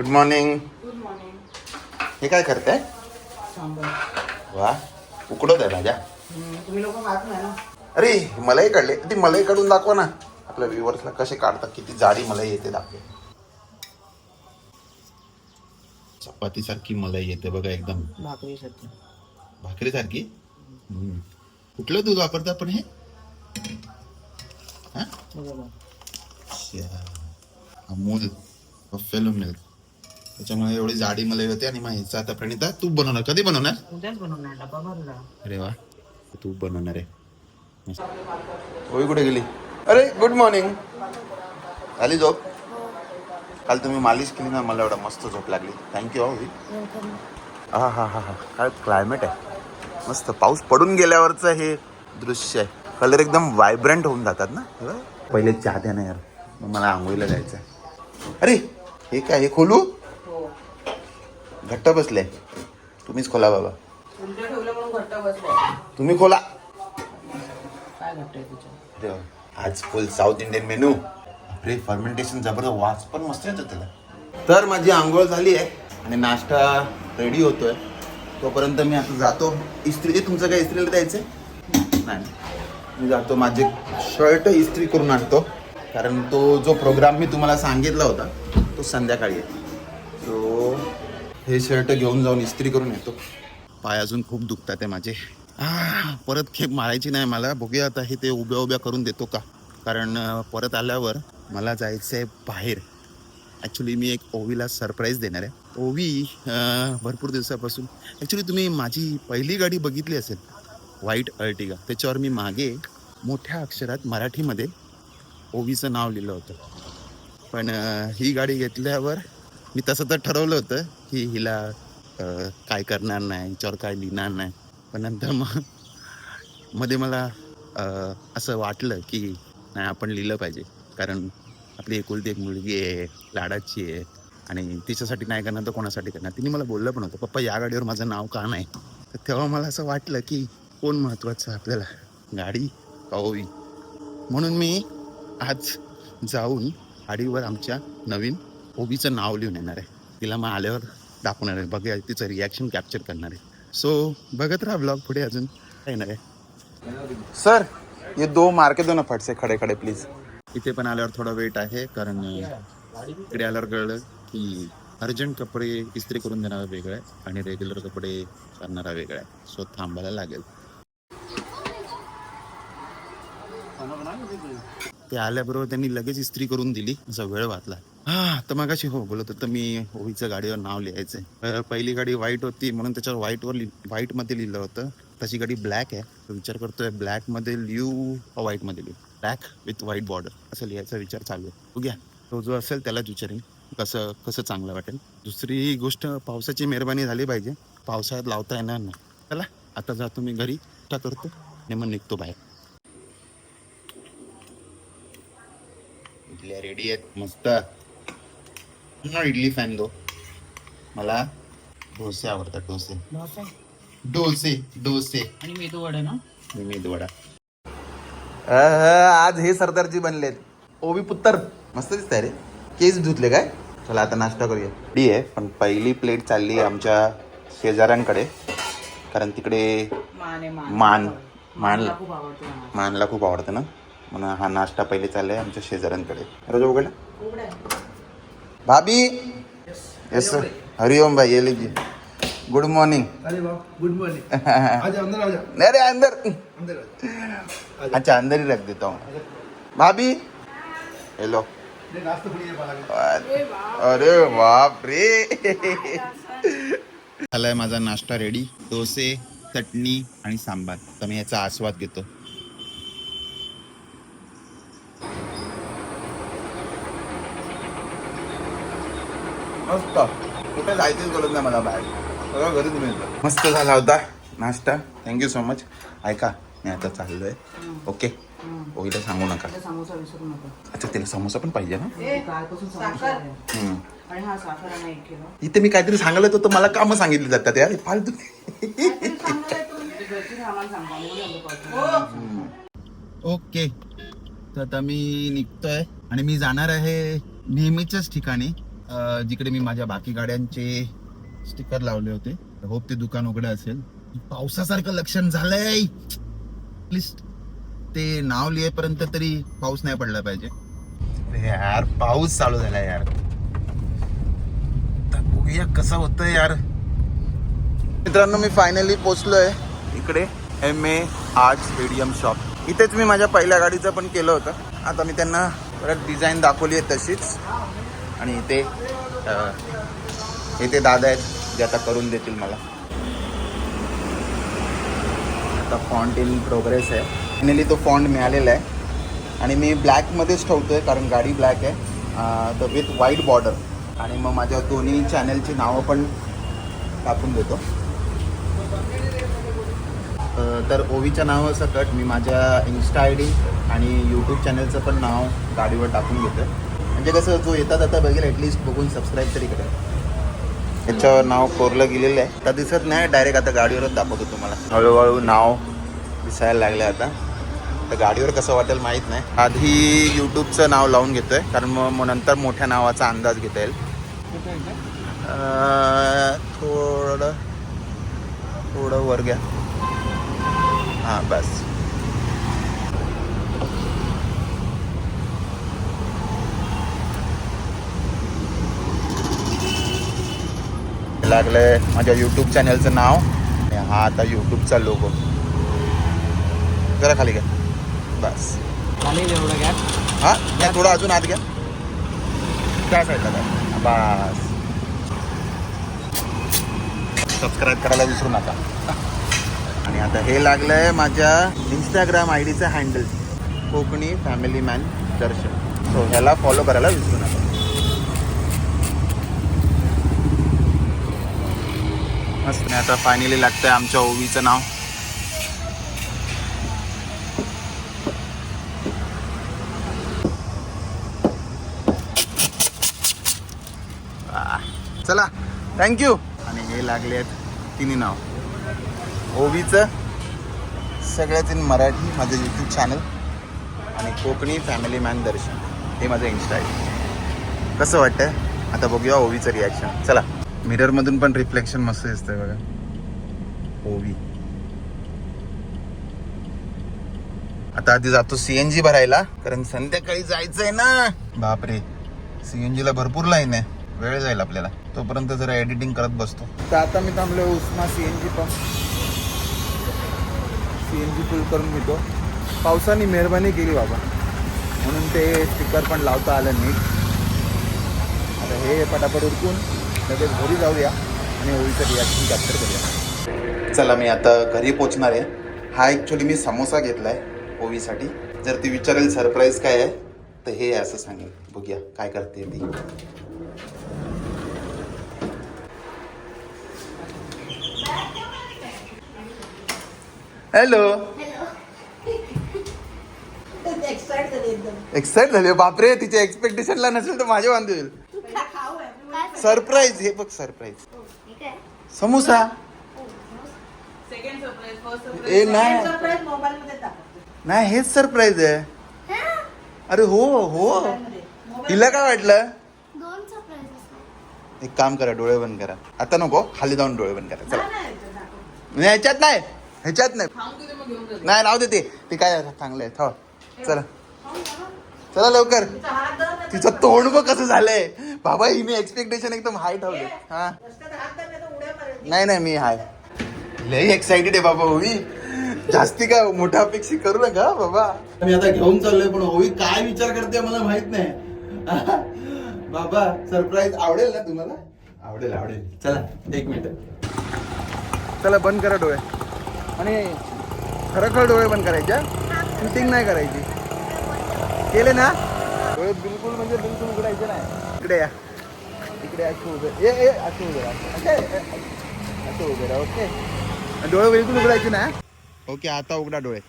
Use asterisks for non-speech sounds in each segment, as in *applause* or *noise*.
Good morning good morning हे काय सांबर. वा उकडत आहे भाज्या. तुम्ही लोक खात नाही ना? अरे मलाई काढले. ती मलाई काढून दाखवा ना. आपल्या व्ह्युअर्सला कसे काढतात किती जाडी मलाई येते दाखवे. चपाती सारखी मलाई येते बघा एकदम. भाकरीसाठी भाकरी सारखी? कुठलं दूध वापरतात पण हे? हा? अच्छा. Amul buffalo milk. त्याच्यामुळे एवढी जाडी मलाई होते आणि मग ह्याचं आता प्रणिता तूप बनवणार? कधी बनवणार? उद्याच बनवणार डबा भरला. अरे वा. तूप बनवणार आहे. कुठे गेली? अरे गुड मॉर्निंग झाली झोप? काल तुम्ही मालिश केली ना मला एवढा मस्त झोप लागली. थँक्यू ओवी. हा हा हा हा. काय क्लायमेट आहे? मस्त. पाऊस पडून गेल्यावरचं हे दृश्य आहे. कलर एकदम व्हायब्रंट होऊन जातात ना. हे. पहिले चहा द्या ना यार. मग मला आंघोळीला जायचं आहे अरे हे काय? हे खोलू? घट्ट बसले. तुम्हीच खोला बाबा. तुम्ही खोला. आज फुल साऊथ इंडियन मेनू अरे फर्मेंटेशन जबरदस्त वास पण मस्त येतो त्याला. तर माझी आंघोळ झाली आहे आणि नाश्ता रेडी होतोय. तोपर्यंत मी आता जातो. इस्त्री ते तुमचं काय इस्त्रीला द्यायचंय नाही. मी जातो माझे शर्ट इस्त्री करून आणतो. कारण तो जो प्रोग्राम मी तुम्हाला सांगितला होता तो संध्याकाळी आहे. सो हे शर्ट घेऊन जाऊन इस्त्री करून येतो. पाय अजून खूप दुखतात आहे माझे. परत खेप मारायची नाही मला. बघूया आता हे ते उभ्या उभ्या करून देतो का? कारण परत आल्यावर मला जायचं आहे बाहेर. ॲक्च्युली मी एक ओवीला सरप्राईज देणार आहे. ओवी भरपूर दिवसापासून. ॲक्च्युली तुम्ही माझी पहिली गाडी बघितली असेल. व्हाईट अर्टिगा त्याच्यावर मी मागे मोठ्या अक्षरात मराठीमध्ये ओवीचं नाव लिहिलं होतं. पण ही गाडी घेतल्यावर मी तसं तर ठरवलं होतं. की हिला काय करणार नाही हिच्यावर काय लिहिणार नाही. पण नंतर मग मध्ये मला असं वाटलं की नाही आपण लिहिलं पाहिजे. कारण आपली एकुलती एक मुलगी आहे लाडाची आहे. आणि तिच्यासाठी नाही करणार तर कोणासाठी करणार? तिने मला बोललं पण होतं पप्पा या गाडीवर माझं नाव का नाही? तर तेव्हा मला असं वाटलं की कोण महत्त्वाचं आपल्याला? गाडी का म्हणून मी आज जाऊन गाडीवर आमच्या नवीन ओबीचं नाव लिहून येणार आहे. तिला मग आल्यावर दाखवणार आहे. बघूया तिचं रिॲक्शन कॅप्चर करणार आहे. सो बघत राहा ब्लॉग पुढे अजून. काय येणार आहे सर ये दो मार्के दो ना फट से खडे खडे प्लीज इथे पण आल्यावर थोडा वेट आहे कारण इकडे आल्यावर कळलं की अर्जंट कपडे इस्त्री करून देणारा वेगळा आहे आणि रेग्युलर कपडे करणारा वेगळा आहे. सो थांबायला लागेल. ते आल्याबरोबर त्यांनी लगेच इस्त्री करून दिली. असा वेळ वाचला. हा तर मगाशी हो बोलत होतं मी ओवीचं गाडीवर नाव लिहायचंय. पहिली गाडी व्हाईट होती म्हणून त्याच्यावर व्हाईटवर व्हाईटमध्ये लिहिलं होतं. तशी गाडी ब्लॅक आहे. तर विचार करतोय ब्लॅकमध्ये लिहू व्हाईटमध्ये लिहू? ब्लॅक विथ व्हाईट बॉर्डर असं लिहायचा विचार चालू आहे. बघूया. तो जो असेल त्यालाच विचारेन. कसं कसं चांगलं वाटेल. दुसरी गोष्ट पावसाची मेहरबानी झाली पाहिजे. पावसाळ्यात लावता येणार नाही. चला आता जातो मी घरी. करतो. आणि मग निघतो बाहेर. इडल्या रेडी आहेत. मस्त. ना इडली फॅन दो. मला डोसे आवडतात डोसे. डोसा? डोसे आणि मेदू वडा ना मेदूवडा. आज हे सरदारजी बनलेत. ओवी पुत्तर. मस्त दिसत रे. केस धुतले काय? चला आता नाश्ता करूया. डी आहे पण पहिली प्लेट चालली आहे आमच्या शेजाऱ्यांकडे. कारण तिकडे माने मान. मान. मान. मला खूप आवडतो हा. मानला खूप आवडतं ना? म्हणून हा नाश्ता पहिले चाललाय आमच्या शेजाऱ्यांकडे. राजा उघडला. भाभी? यस सर हरिओम भाई ये लीजिए. गुड मॉर्निंग गुड मॉर्निंग आजा अंदर आजा अरे अंदर. अंदर आजा अच्छा अंदर ही रख देता हूँ. भाभी? हेलो अरे बाप रे. झालाय माझा नाश्ता रेडी डोसे चटणी आणि सांबार. तर मी याचा आस्वाद घेतो. मस्त. कुठे जायचंच गरज नाही मला बाहेर. सगळं घरीच मिळतं. मस्त झाला होता नाश्ता. थँक्यू सो मच ऐका मी आता चाललोय. ओके ओईला सांगू नका. आता समोसा विसरू नका. अच्छा तिला समोसा पण पाहिजे ना? कालपासून समोसा आहे. हम्म. आणि हा साखर आणि एक किलो. इथे मी काहीतरी सांगलं होतं मला कामं सांगितली जातात यार. हे. फालतू. ओके तर आता मी निघतोय आणि मी जाणार आहे नेहमीच्याच ठिकाणी. जिकडे मी माझ्या बाकी गाड्यांचे स्टिकर लावले होते. होप ते दुकान उघडं असेल. पावसासारखं लक्षण झालंय. प्लीज ते नाव लिहेपर्यंत तरी पाऊस नाही पडला पाहिजे. यार पाऊस चालू झाला यार. बघूया कसं होतं यार. मित्रांनो मी फायनली पोचलोय इकडे M A art stadium shop इथेच मी माझ्या पहिल्या गाडीचं पण केलं होतं. आता मी त्यांना परत डिझाईन दाखवली आहे तशीच. आणि इथे इथे दादा आहेत जे आता करून देतील मला. आता फॉन्ट इन प्रोग्रेस आहे. फायनली तो फॉन्ट मिळालेला आहे. आणि मी ब्लॅकमध्येच ठेवतो आहे कारण गाडी ब्लॅक आहे. तर विथ व्हाईट बॉर्डर आणि मग माझ्या दोन्ही चॅनलची नावं पण टाकून देतो. तर ओवीच्या नावासकट मी माझ्या इन्स्टा आय डी आणि यूट्यूब चॅनलचं पण नाव गाडीवर टाकून घेतो म्हणजे कसं जो येता जाता बघेल ॲटलिस्ट बघून सबस्क्राईब तरी करेल. याच्यावर नाव कोरलं गेलेलं आहे. आता दिसत नाही डायरेक्ट आता गाडीवरच दाखवतो तुम्हाला. हळूहळू नाव दिसायला लागलं आता. तर गाडीवर कसं वाटेल माहीत नाही. आधी यूट्यूबचं नाव लावून घेतोय कारण मग मग नंतर मोठ्या नावाचा अंदाज घेता येईल. थोडं थोडं वर घ्या. हां बस. लागलंय माझ्या यूट्यूब चॅनलचं नाव. आणि हा आता यूट्यूबचा लोगो जरा खाली घ्या. बस. एवढं घ्या हा? घ्या थोडं अजून आत घ्या. त्या साईडला बस. सबस्क्राईब करायला विसरू नका. आणि आता हे लागलंय माझ्या Instagram I डीचं handle Konkani family man Darshan. So ह्याला फॉलो करायला विसरू नका. मस्त आणि आता फायनली लागतं आहे आमच्या ओवीचं नाव. चला थँक्यू आणि हे लागले आहेत तिन्ही नाव. ओवीचं सगळ्यात इन मराठी माझं यूट्यूब चॅनल आणि कोकणी फॅमिली मॅन दर्शन. हे माझं इन्स्टा आहे. कसं वाटतं आता बघूया ओवीचं रिॲक्शन चला. मिररमधून पण रिफ्लेक्शन मस्त दिसतंय बघा. ओवी. आता आधी जातो सीएनजी भरायला कारण संध्याकाळी जायचंय ना. बापरे. सीएनजी ला भरपूर लाईन आहे. वेळ जाईल आपल्याला. तोपर्यंत जरा एडिटिंग करत बसतो. तर आता मी थांबलो उस्मा सीएनजी पंप सीएनजी फुल करून घेतो. पावसाने मेहरबानी केली बाबा. म्हणून ते स्टिकर पण लावता आलं नीट. आता हे पटापट उरकून लगेच घरी जाऊया आणि ओळीचं रिॲक्शन कॅप्चर करूया. चला मी आता घरी पोचणार आहे. हा ॲक्च्युली मी समोसा घेतला आहे ओवीसाठी जर ती विचारेल सरप्राईज काय आहे तर हे आहे असं सांगेल. बघूया काय करते ती. हॅलो एक्साइट झाली एकदम. एक्साइट झाले. बापरे तिच्या एक्सपेक्टेशनला नसेल तर माझे खाऊ आहे सरप्राईज हे बघ surprise. Samosa? Second surprise first ए नाही. सरप्राईज मोबाईल मध्ये दाखवतो नाही हेच सरप्राईज आहे. अरे हो हो. तिला काय वाटलं? दोन सरप्राईज एक काम करा डोळे बंद करा. आता नको खाली जाऊन डोळे बंद करा. चला. नाही ह्याच्यात नाही. ह्याच्यात नाही. नाही राहू दे ते. ते काय चांगलं आहे. थोडं चला. चला लवकर. तिचा तोंड बघ कसं झालंय. बाबा हिने एक्सपेक्टेशन एकदम हाय ठेवले. हा. नाही तर उड्या मारेल. नाही नाही मी हाय लय एक्साइटेड आहे बाबा ओवी जास्ती काय मोठा अपेक्षा करू नका बाबा. मी आता घेऊन चाललोय पण ओवी काय विचार करते मला माहीत नाही. बाबा सरप्राईज आवडेल ना तुम्हाला? आवडेल आवडेल. चला एक मिनिट. चला बंद करा डोळे. आणि खरोखर डोळे बंद करायचे शूटिंग नाही करायची. केले ना? डोळे बिलकुल म्हणजे बिलकुल उघडायचे नाही. इकडे या. इकडे असं उभे. ए ए असं उभे असं उभे राहा ओके? डोळे बिलकुल उघडायचे ना? ओके आता उघडा डोळे.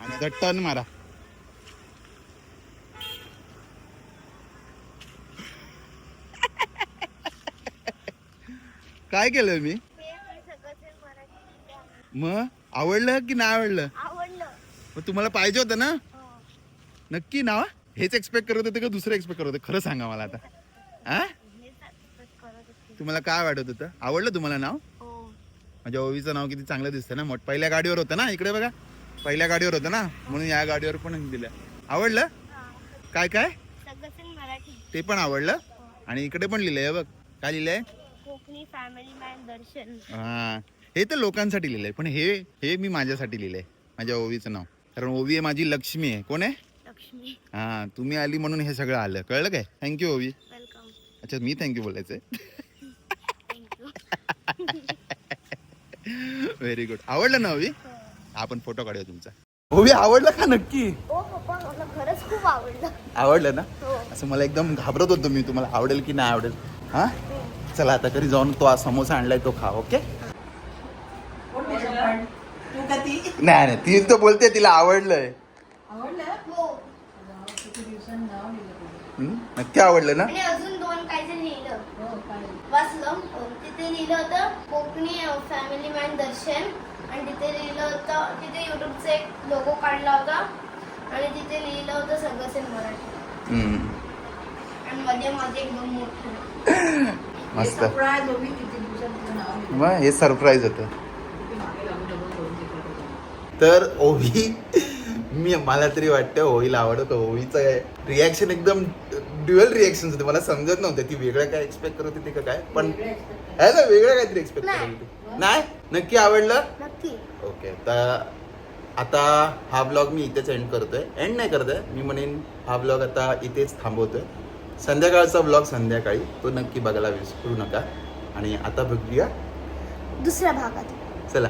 आणि आता टर्न मारा. काय केलं मी? मग? आवडलं की नाही आवडलं? आवडलं. मग तुम्हाला पाहिजे होतं ना? नक्की ना हेच एक्सपेक्ट करत होते का दुसरं एक्सपेक्ट करत होते? खरं सांगा मला आता. हा? तुम्हाला काय वाटत होतं? आवडलं तुम्हाला नाव? हो. माझ्या ओवीचं नाव किती चांगलं दिसतं ना? मोठ पहिल्या गाडीवर होतं ना इकडे बघा. पहिल्या गाडीवर होतं ना? म्हणून या गाडीवर पण दिलं. आवडलं? काय काय? ते पण आवडलं? आणि इकडे पण लिहिलंय बघ. काय लिहिलंय? Konkani family man Darshan. हा. हे तर लोकांसाठी लिहिलंय पण हे हे मी माझ्यासाठी लिहिलंय माझ्या ओवीचं नाव. कारण ओवी आहे माझी लक्ष्मी आहे. कोण आहे? लक्ष्मी. हा तुम्ही आली म्हणून हे सगळं आलं. कळलं काय? Thank you Ovi. वेलकम अच्छा मी थँक्यू बोलायचंय. थँक्यू व्हेरी गुड आवडलं ना ओवी? आपण फोटो काढूया तुमचा. ओवी आवडलं का नक्की? हो पप्पा मला खरंच खूप आवडलं. आवडलं ना? हो. असं मला एकदम घाबरत होतो मी. तुम्हाला आवडेल की नाही आवडेल? हा? चला आता घरी जाऊन तो आज समोसा आणलाय तो खा ओके? नाही नाही ती तर बोलते तिला आवडलंय. आवडलं हो किती दिवसांनी नाव लिहिलं तुझं. हम्म? नक्की आवडलं ना? आणि अजून दोन काहीतरी लिहिलं. हो काय वाचलं. तिथे लिहिलं होतं कोकणी फॅमिली मॅन दर्शन. आणि तिथे लिहिलं होतं तिथे युट्यूबचा एक लोगो काढला होता. आणि तिथे लिहिलं होतं सगळं सेम मराठी. हम्म. आणि मध्ये मध्ये एकदम मोठं. *laughs* मस्त. मग हे सरप्राईज होतं. तर ओवी मी मला तरी वाटतं ओवीला आवडत ओवीचं रिॲक्शन एकदम ड्युअल रिॲक्शन होते. मला समजत नव्हतं ती वेगळं काय एक्सपेक्ट करत होती का काय. पण. आहे ना वेगळं काहीतरी एक्सपेक्ट करत नाही. होती. नाही? नक्की आवडलं? नक्की. ओके तर आता हा ब्लॉग मी इथेच एंड करतोय. एंड नाही करतोय मी म्हणेन हा ब्लॉग आता इथेच थांबवतोय. संध्याकाळचा ब्लॉग संध्याकाळी. तो नक्की बघायला विसरू नका. आणि आता बघूया. दुसऱ्या भागात. चला.